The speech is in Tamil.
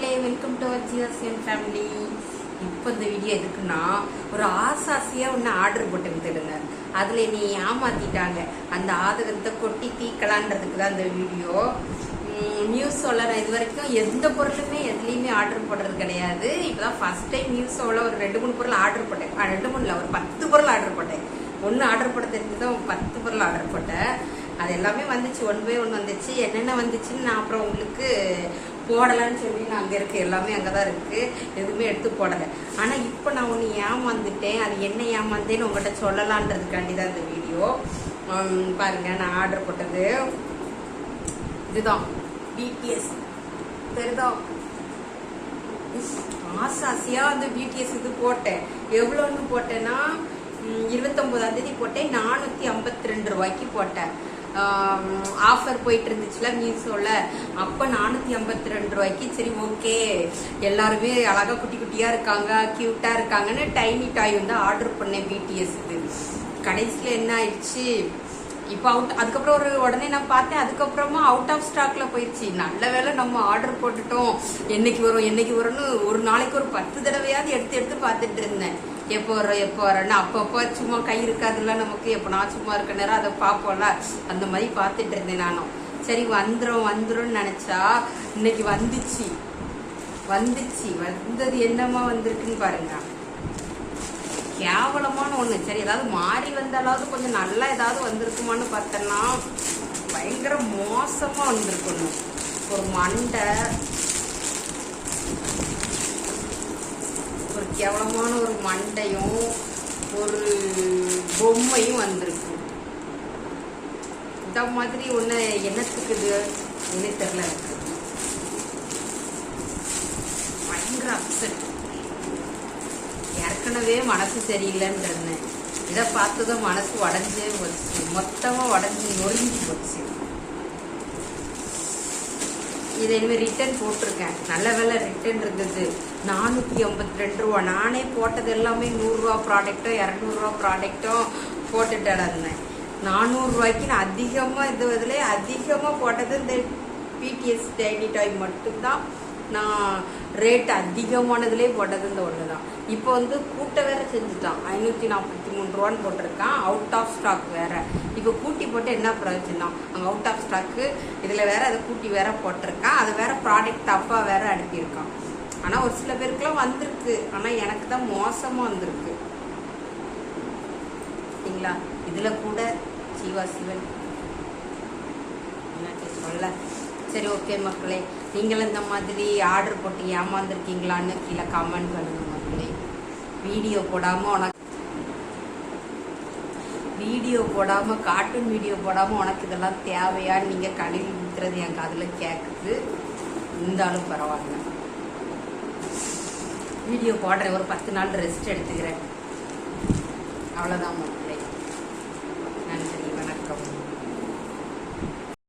மக்களே welcome to our GSN family இப்போ இந்த வீடியோ எதுக்குன்னா ஒரு ஆசாசியாக ஒன்று ஆர்டர் போட்டு வித்துடுங்க அதில் நீ ஏமாத்திட்டாங்க. அந்த ஆதகத்தை கொட்டி தீக்கலான்றதுக்கு தான் இந்த வீடியோ நியூஸ் சொல்ல நான் இது வரைக்கும் எந்த பொருளுமே எதுலேயுமே ஆர்டர் போடுறது கிடையாது. இப்போ தான் ஃபஸ்ட் டைம் நியூஸோவில் ஒரு ரெண்டு மூணு பொருள் ஆர்டர் போட்டேன். ரெண்டு மூணு இல்லை ஒரு பத்து பொருள் ஆர்டர் போட்டேன். ஒன்று ஆர்டர் போட தெரிஞ்சு தான் பத்து பொருள் ஆர்டர் போட்டேன். அது எல்லாமே வந்துச்சு. ஒன் பை ஒன் வந்துச்சு. என்னென்ன வந்துச்சுன்னு நான் அப்புறம் உங்களுக்கு போடலான்னு சொல்லி நான் அங்கே இருக்க எல்லாமே அங்கே தான் இருக்குது எதுவுமே எடுத்து போடலை. ஆனால் இப்போ நான் ஒன்று ஏமாந்துட்டேன். அது என்ன ஏமாந்தேன்னு உங்கள்கிட்ட சொல்லலான்றதுக்காண்டி தான் இந்த வீடியோ. பாருங்கள் பாருங்க நான் ஆர்டர் போட்டது. இதுதான். பிடிஎஸ் தெரியுதா? ஆசை ஆசையா அந்த பிடிஎஸ் இது போட்டேன். எவ்வளோன்னு போட்டேன்னா இருபத்தொம்போதாம் தேதி போட்டேன். நானூற்றி ஐம்பத்தி ரெண்டு ரூபாய்க்கு போட்டேன். ஆஃபர் போயிட்டு இருந்துச்சுல மீஷோவில் அப்போ நானூற்றி ஐம்பத்தி ரெண்டு ரூபாய்க்கு சரி ஓகே எல்லாருமே அழகாக குட்டி குட்டியாக இருக்காங்க க்யூட்டாக இருக்காங்கன்னு டைனி டாய் வந்து ஆர்டர் பண்ணேன் பிடிஎஸ் இது கடைசியில் என்ன ஆயிடுச்சு? இப்போ அவுட் அதுக்கப்புறம் ஒரு உடனே நான் பார்த்தேன் அதுக்கப்புறமா அவுட் ஆஃப் ஸ்டாக்ல போயிடுச்சு நல்ல வேளை நம்ம ஆர்டர் போட்டுட்டோம். என்னைக்கு வரும் என்னைக்கு வரும்னு ஒரு நாளைக்கு ஒரு பத்து தடவையாவது எடுத்து எடுத்து பார்த்துட்டு இருந்தேன். எப்போ வரோம் எப்போ வரேன்னா அப்பப்போ சும்மா கை இருக்காதுல்ல நமக்கு. எப்போ நான் சும்மா இருக்க நேரம் அதை பார்ப்போம்ல. அந்த மாதிரி பார்த்துட்டு இருந்தேன் நானும். சரி வந்துடும் வந்துடும் நினச்சா இன்னைக்கு வந்துச்சு. வந்துச்சு. வந்தது என்னமா வந்திருக்குன்னு பாருங்க. கேவலமான ஒன்று சரி ஏதாவது மாறி வந்தாலாவது கொஞ்சம் நல்லா ஏதாவது வந்திருக்குமான்னு பார்த்தோன்னா பயங்கர மோசமாக வந்திருக்கணும் ஒரு மண்டை ஒரு கேவலமான ஒரு மண்டையும் ஒரு பொம்மையும் வந்திருக்கு. இந்த மாதிரி ஒன்று என்னத்துக்கு இது? என்ன தெரியல எனக்கு. பயங்கர அப்செட் ஏற்கனவே மனசு சரியில்லைன்னு இருந்தேன் இதை பார்த்ததும் மனசு உடஞ்சே போச்சு. மொத்தமாக உடஞ்சி நொறுங்கி போச்சு. இதை இனிமேல் ரிட்டர்ன் போட்டிருக்கேன். நல்ல வேலை ரிட்டர்ன் இருந்தது. நானூற்றி ஐம்பத்தி ரெண்டு ரூபா. நானே போட்டது எல்லாமே நூறுரூவா ப்ராடக்டோ இரநூறுவா ப்ராடக்டோ போட்டுட்டு இருந்தேன் நானூறுரூவாய்க்கு நான் அதிகமாக இது இதில் அதிகமாக போட்டது இந்த பிடிஎஸ் டைனி டாய் மட்டும்தான். நான் ரேட் அதிகமானதுலேயே போட்டது இந்த ஒன்று தான். இப்போ வந்து கூட்ட வேற செஞ்சுட்டான். ஐநூற்றி நாற்பத்தி மூணு ரூபான்னு போட்டிருக்கான். அவுட் ஆஃப் ஸ்டாக் வேற. இப்போ கூட்டி போட்டு என்ன பிரயோஜனம்? அங்கே அவுட் ஆஃப் ஸ்டாக்கு இதில் வேற அதை கூட்டி வேற போட்டிருக்கான். அதை வேற ப்ராடக்ட் தப்பாக வேற அனுப்பியிருக்கான். ஆனால் ஒரு சில பேருக்குலாம் வந்திருக்கு. ஆனால் எனக்கு தான் மோசமாக வந்திருக்கு. சரிங்களா? இதில் கூட சிவா சிவன். என்ன சொல்ல சரி ஓகே மக்களே. நீங்களும் இந்த மாதிரி ஆர்டர் போட்டு ஏமாந்துருக்கீங்களான்னு கீழே கமெண்ட் பண்ணுங்க மக்களே. வீடியோ போடாமல் உனக்கு வீடியோ போடாமல் கார்ட்டூன் வீடியோ போடாமல் உனக்கு இதெல்லாம் தேவையான்னு நீங்கள் கடையில் ஊற்றுறது என் காதில் கேட்குது இருந்தாலும் பரவாயில்ல. வீடியோ போடுறேன் ஒரு பத்து நாள் ரெஸ்ட் எடுத்துக்கிறேன். அவ்வளோதான் மக்களே. நன்றி வணக்கம்.